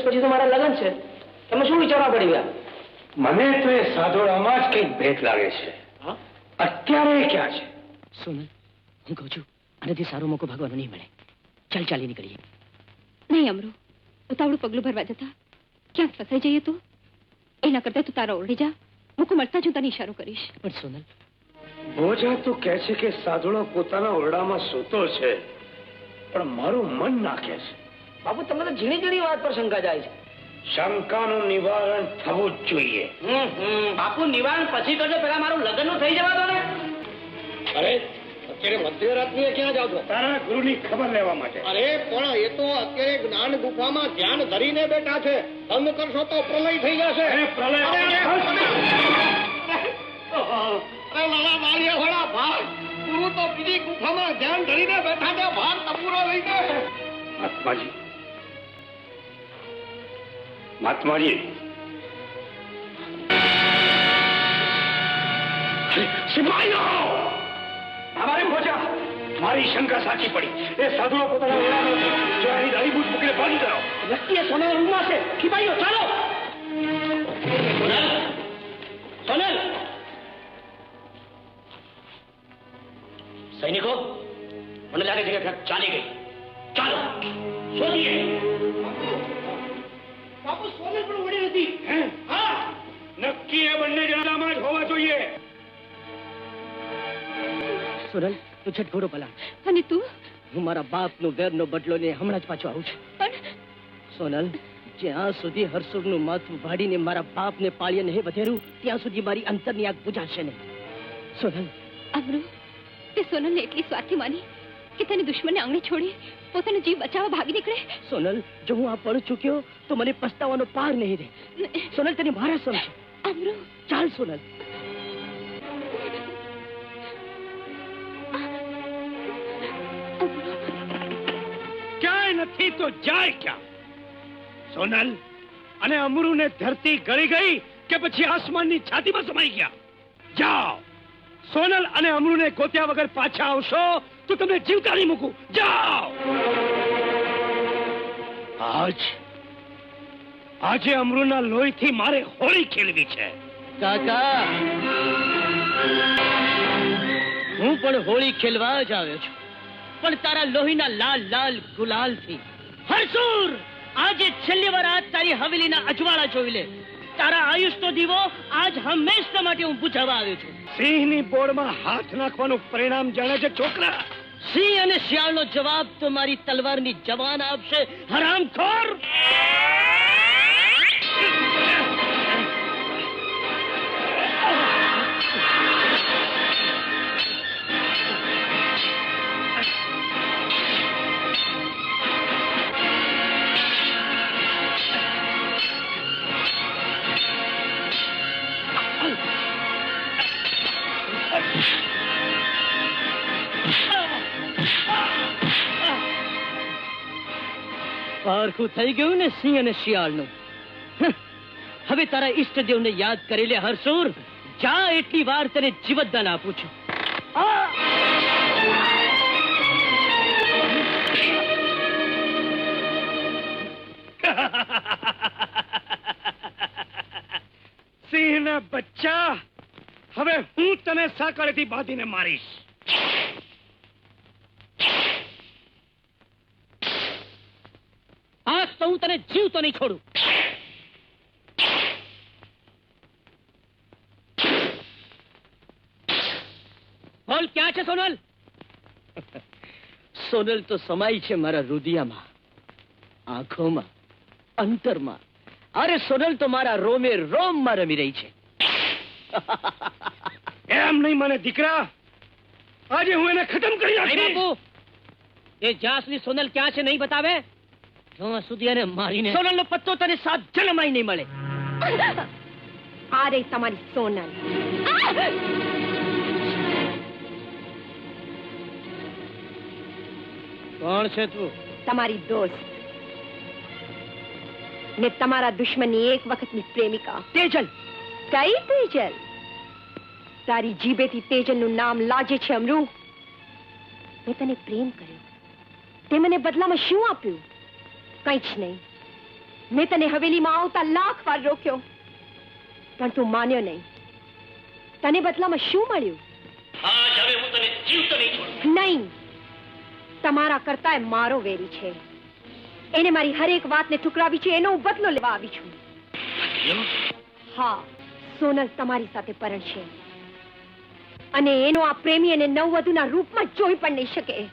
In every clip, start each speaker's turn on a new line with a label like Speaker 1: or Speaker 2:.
Speaker 1: દિવસ પછી તો મારા લગ્ન છે. તમે શું વિચારવા પડી ગયા?
Speaker 2: મને તો એ સાધોડામાં જ કંઈક ભેટ લાગે છે. અત્યારે ક્યાં છે?
Speaker 3: સોનલ હું કહું છું આનાથી સારો મોકો ભાગવાનો નહીં મળે. ચાલ ચાલી નીકળીએ.
Speaker 4: નહીં અમરો ઉતાવળું પગલું ભરવા જતા. ક્યાંક ફસાઈ જઈએ તો? એના કરતા તું તારા ઓરડે જા. મૂકું મળતા જ તને ઈશારો કરીશ.
Speaker 3: પણ સોનલ
Speaker 2: ભોજા તો કહે છે કે સાધુડો પોતાના ઓરડામાં સૂતો છે પણ મારું મન નાખે છે.
Speaker 1: બાપુ તમને તો ઝીણી ઝીણી વાત પર શંકા જાય છે.
Speaker 2: શંકાનું નિવારણ થવું જ જોઈએ.
Speaker 1: હમ, હમ. બાપુ નિવારણ પછી કરજો પેલા મારું લગ્નનું થઈ જવા દો ને.
Speaker 2: અરે અત્યારે મધ્યરાત્રિએ ક્યાં જાવ છો? તારા ગુરુની ખબર લેવા માટે.
Speaker 5: અરે પણ એ તો અત્યારે જ્ઞાન ગુફામાં ધ્યાન ધરીને બેઠા છે. ભંગ કરશો તો પ્રલય થઈ જશે.
Speaker 2: અરે પ્રલય
Speaker 5: અરે, લાલા ભાગ ગુરુ તો બીજી ગુફામાં ધ્યાન ધરીને બેઠા છે. ભાગ તંબુરો લઈને
Speaker 2: મહાત્માજી મહાત્માજી સિપાહીઓ અમારે ભોજા મારી શંકા સાચી પડી એ સાધુઓ પોતાના ઓરડામાં છે. જો અહીં દાઢીબૂટ મૂકીને ભાગી જાઓ
Speaker 1: વ્યક્તિએ સોના રૂમમાં છે સિપાહીઓ ચાલો સોનલ સોનલ સૈનિકો મને લાગે છે કે ટ્રક ચાલી ગઈ ચાલો શોધીએ
Speaker 5: બાપુ સોને પણ વળી નથી
Speaker 2: હા? નક્કી એ બંને જણામાં જ હોવા જોઈએ.
Speaker 3: સોનલ તું છટ ઘોડો
Speaker 4: અને તું?
Speaker 3: હું મારા બાપનો વેરનો બદલો ને હમણાં જ પાછો આવું છું.
Speaker 4: પણ?
Speaker 3: સોનલ જ્યાં સુધી હરસુરનું માથું ભાડીને મારા બાપને પાળીએ નહીં વધેરું ત્યાં સુધી મારી અંતરની આગ બુજાશે નહીં. સોનલ.
Speaker 4: અમરો તે સોનલને એટલી સ્વાર્થી માની કે તને દુશ્મનને આંગણે છોડી પોતાનો જીવ બચાવવા ભાગી નીકળે?
Speaker 3: સોનલ જો હું આ પડ ચૂક્યો તો મને પસ્તાવાનો પાર નહીં રહે. સોનલ તને મારા સમજ
Speaker 4: અમરો
Speaker 3: ચાલ સોનલ.
Speaker 2: ક્યાંય નથી તો જાય ક્યાં? સોનલ અને અમરુને ધરતી ગળી ગઈ કે પછી આસમાનની છાતીમાં સમાઈ ગયા? જાઓ. સોનલ અને અમરુને ગોત્યા વગર પાછા આવશો તો તમને જીવતા નહીં મૂકું. જાઓ! આજ આજે અમરુના લોહીથી મારે હોળી ખેલવી છે.
Speaker 3: કાકા! હું પણ હોળી ખેલવા જ આવ્યો છું. પણ તારા લોહીના લાલ લાલ ગુલાલથી. હરસુર! આજે છેલ્લી વાર આજ તારી હવેલીના અજવાળા જોઈ લે. તારા આયુષનો દીવો આજ હંમેશા માટે હું બુઝાવવા આવ્યો છું.
Speaker 2: સિંહની બોળમાં હાથ નાખવાનું પરિણામ જાણે છે છોકરા.
Speaker 3: સિંહ અને શિયાળનો જવાબ તો મારી તલવારની જવાન આપશે. હરામખોર! પારખું થઈ ગયું ને સિંહ અને શિયાળનું. હવે તારા ઈષ્ટદેવને યાદ કરી લે, હરસુર. જા એટલી વાર તને જીવતદાન આપું છું!
Speaker 2: સિંહના બચ્ચા, હવે હું તને સાકળેથી બાંધીને મારીશ
Speaker 3: આજ તો હું તને જીવતો નહીં છોડું. બોલ ક્યાં છે સોનલ? સોનલ તો સમાઈ છે મારા રુદિયામાં આંખોમાં અંતરમાં. અરે સોનલ તો મારા રોમે રોમમાં રમી રહી છે.
Speaker 2: એમ નહીં મને દીકરા આજે હું એને ખતમ કરી નાખીશ.
Speaker 3: બાપુ એ જાસની સોનલ ક્યાં છે નહીં બતાવે? જ્યાં સુધી એને મારીને સોનલનો પત્તો તને સાત જન્માય નહીં મળે.
Speaker 4: આ રહી તમારી સોનલ
Speaker 3: કોણ છે તું?
Speaker 4: તમારી દોસ્ત ને તમારા દુશ્મનની એક વખતની પ્રેમિકા.
Speaker 3: તેજલ.
Speaker 4: કઈ તેજલ? તારી જીભેથી તેજલનું નામ લાજે છે અમરુ મેં તને પ્રેમ કર્યો. તે મને બદલામાં શું આપ્યું?
Speaker 6: કંઈ જ નહીં. મેં તને હવેલીમાં આવતા લાખ વાર રોક્યો પણ તું માન્યો નહીં. તને બદલામાં શું મળ્યું?
Speaker 1: આજ હવે હું તને જીવતો નહીં છોડું.
Speaker 6: નહીં. તમારા કરતા મારો વેરી છે. એને મારી હરેક વાતને ઠુકરાવી છે એનો હું બદલો લેવા આવી છું. હા સોનલ તમારી સાથે પરણશે. અને એનો આ પ્રેમી અને નવવધુના રૂપમાં જોઈ પણ નહીં શકે.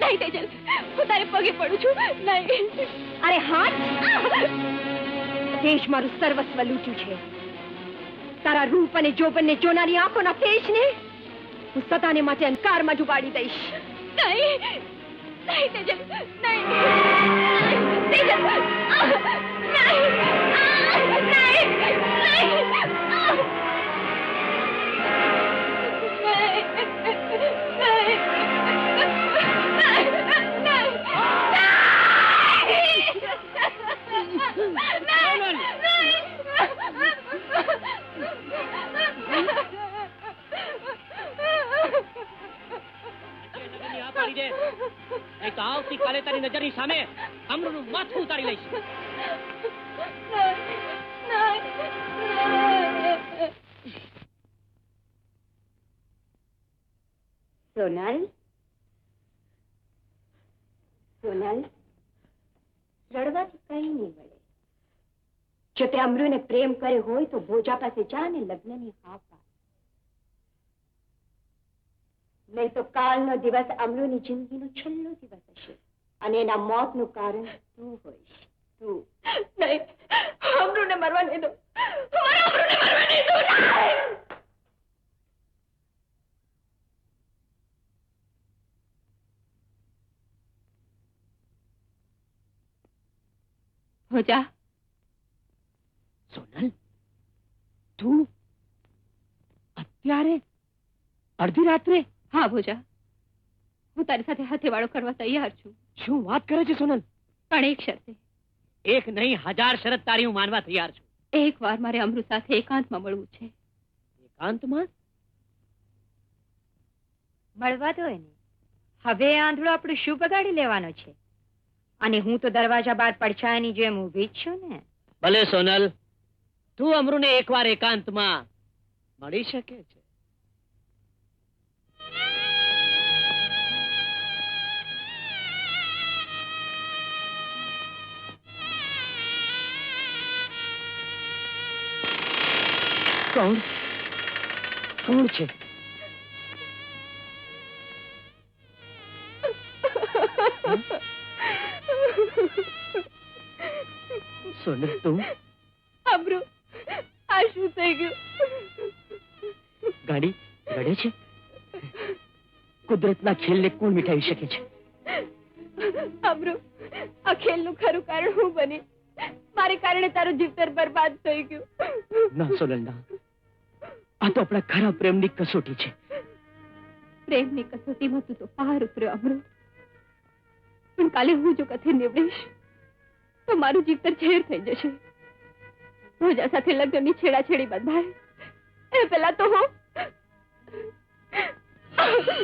Speaker 4: નહીં તેજલ. હું તારે પગે પડું છું. નહીં.
Speaker 6: અરે હાથ? દેશ મારું સર્વસ્વ લૂંટ્યું છે. તારા રૂપ અને જોબનને જોનારી આંખોના તેજને હું સતાને માટે અંધકારમાં ડુબાડી દઈશ.
Speaker 4: નહીં. નહીં તેજલ. નહીં. તેજલ.
Speaker 3: તારી સામે અમરનું માથું ઉતારી લઈશ.
Speaker 6: સોનલ? સોનલ? રડવાથી કઈ નહીં મળે જો તે અમરુને પ્રેમ કરે હોય તો ભોજા પાસે જા ને લગ્નની હા પાડ. નહીં તો કાલનો દિવસ અમરુની જિંદગીનો છેલ્લો દિવસ હશે. અને એના મોતનું કારણ તું હોઈશ. તું.
Speaker 4: નહીં અમરુને મરવા નહીં દો મારા અમરુને મરવા નહીં દો નહીં! ભોજા
Speaker 3: સોનલ તું અત્યારે અડધી રાત્રે?
Speaker 4: હા ભોજા. હું તારી સાથે હથેવાળો કરવા તૈયાર છું.
Speaker 3: શું વાત કરે છે સોનલ?
Speaker 4: પણ એક શરતે.
Speaker 3: એક નહીં હજાર શરત તારી હું માનવા તૈયાર છું.
Speaker 4: એક વાર મારે અમૃત સાથે એકાંતમાં મળવું છે.
Speaker 3: એકાંતમાં?
Speaker 6: મળવા દો એને. હવે આંધળો આપણું શું બગાડી લેવાનો છે? અને હું તો દરવાજા બાદ પડછાયાની જેમ ઊભી જ છું ને.
Speaker 3: ભલે સોનલ તું અમરુને એકવાર એકાંતમાં મળી શકે છે. કોણ કોણ છે. સોનલ તું?
Speaker 4: અમરુ આ શું થઈ ગયું?
Speaker 3: ગાડી રડે છે? કુદરતના ખેલને કોણ મિટાવી શકે છે?
Speaker 4: અમરુ આ ખેલનું ખરું કારણ હું બની? મારે કારણે તારું જીવતર બરબાદ થઈ ગયું.
Speaker 3: ના સોનલ ના. આ તો આપણા ખરા પ્રેમની કસોટી છે.
Speaker 4: પ્રેમની કસોટીમાં તું તો પાર ઉતર્યો અમરો પણ કાલે હું જો કથે નીવડીશ તો મારું જીવતર ઝેર થઈ જશે. રોજા સાથે લગ્નની છેડાછેડી બંધાય. એ પેલા તો હું.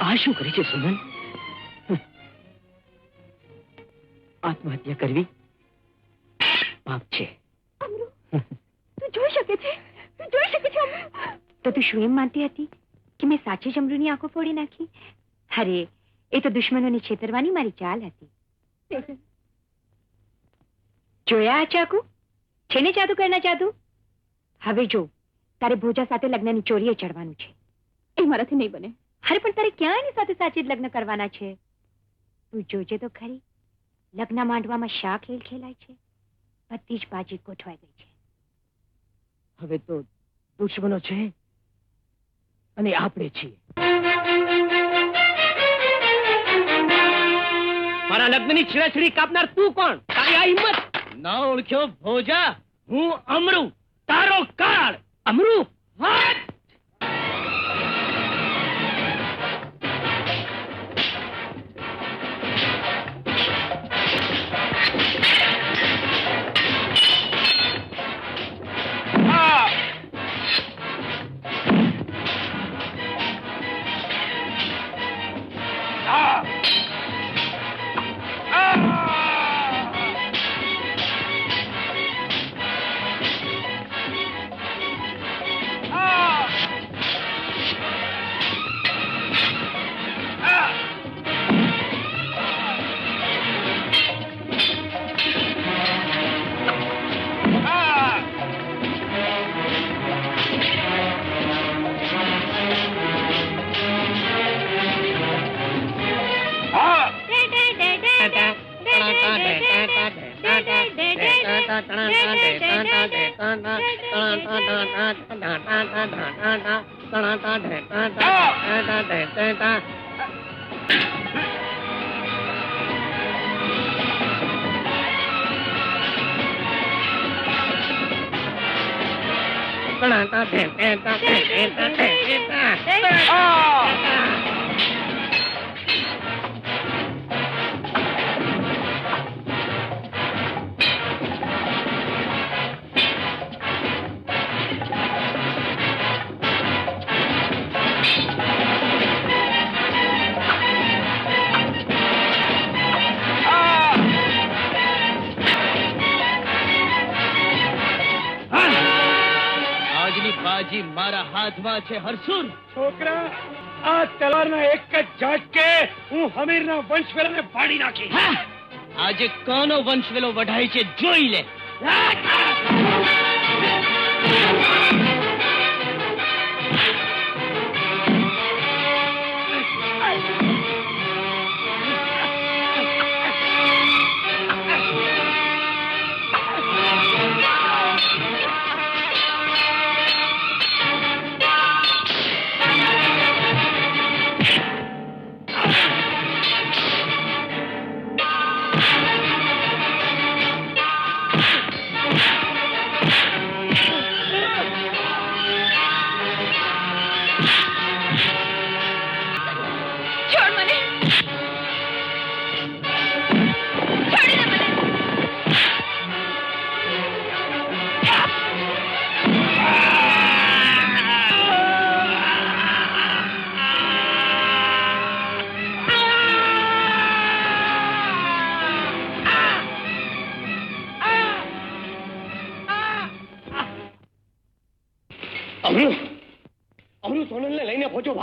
Speaker 3: આ શું કરી છે સુમન? આત્મહત્યા કરવી? પાપ છે.
Speaker 4: અમરુ તું જોઈ શકે છે? તું જોઈ શકે છે અમરુ
Speaker 6: તો તું શું એમ માનતી હતી કે મેં સાચી જમરૂની આંખો ફોડી નાખી? અરે એ તો દુશ્મનોને છેતરવાની મારી ચાલ હતી. જોયા આ ચાકુ? છે ને જાદુ કરના જાદુ? હવે જો તારે ભોજા સાથે લગ્નની ચોરીએ ચડવાનું છે.
Speaker 4: એ મારાથી નહીં બને.
Speaker 6: અરે પણ તારે ક્યાં એની સાથે સાચી જ લગ્ન કરવાના છે? તું જોજે તો ખરી. લગ્ન માંડવામાં શા ખેલ ખેલાય છે. બધી જ બાજી ગોઠવાઈ ગઈ છે.
Speaker 3: હવે તો દુશ્મનો છે. અને આપણે છીએ. મારા લગ્નની છેડાછેડી કાપનાર તું કોણ? તારી આ હિંમત? ના ઓળખ્યો ભોજા હું અમરુ તારો કાળ. અમરુ Oh! હાથમાં છે હરસુર
Speaker 2: છોકરા આ તલવારના એક જ ઝાટકે હું હમીરના વંશવેલાને ફાડી નાખી
Speaker 3: હા! આજે કોનો વંશવેલો વઢાય છે જોઈ લે.
Speaker 1: અમૃત અમૃત સોનલને લઈને પહોંચો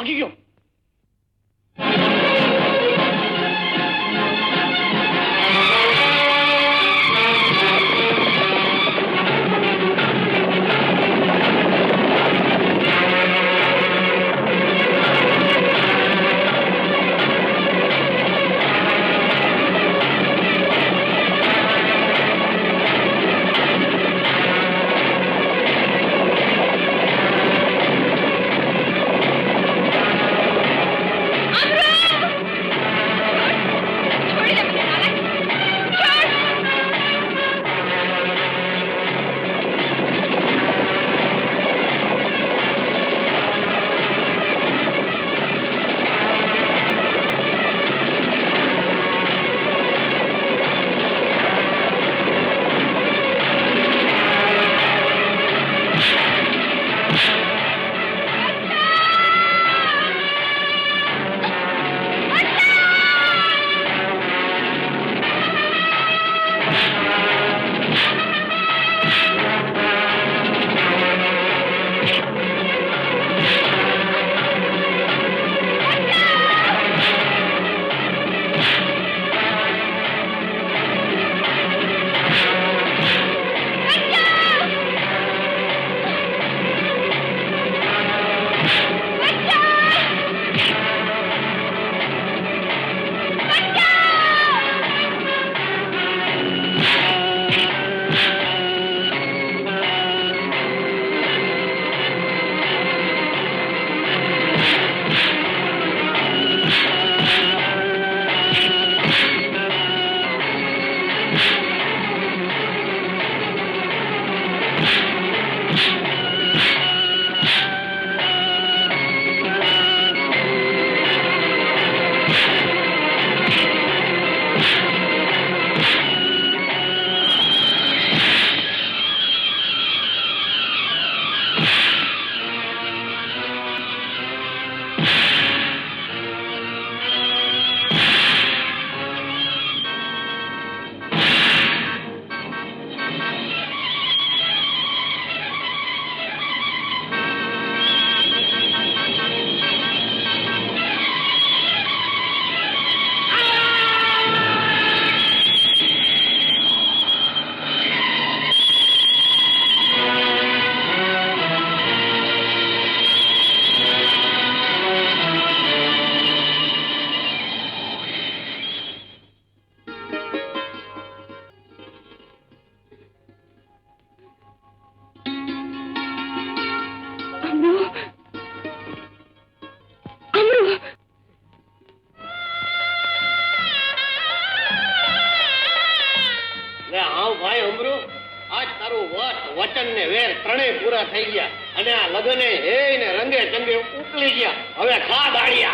Speaker 5: થઈ ગયા. અને આ લગ્ન હે ને રંગે ચંગે ઉકલી ગયા. હવે ખા દાળિયા.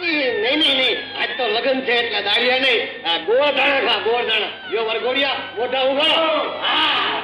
Speaker 5: નહીં નહીં નહીં. આજ તો લગન છે એટલે દાળિયા નહીં. આ ગોળ દાણા ખા, ગોળ દાણા યો વરઘોડિયા, મોઢા ઉગાડો હા.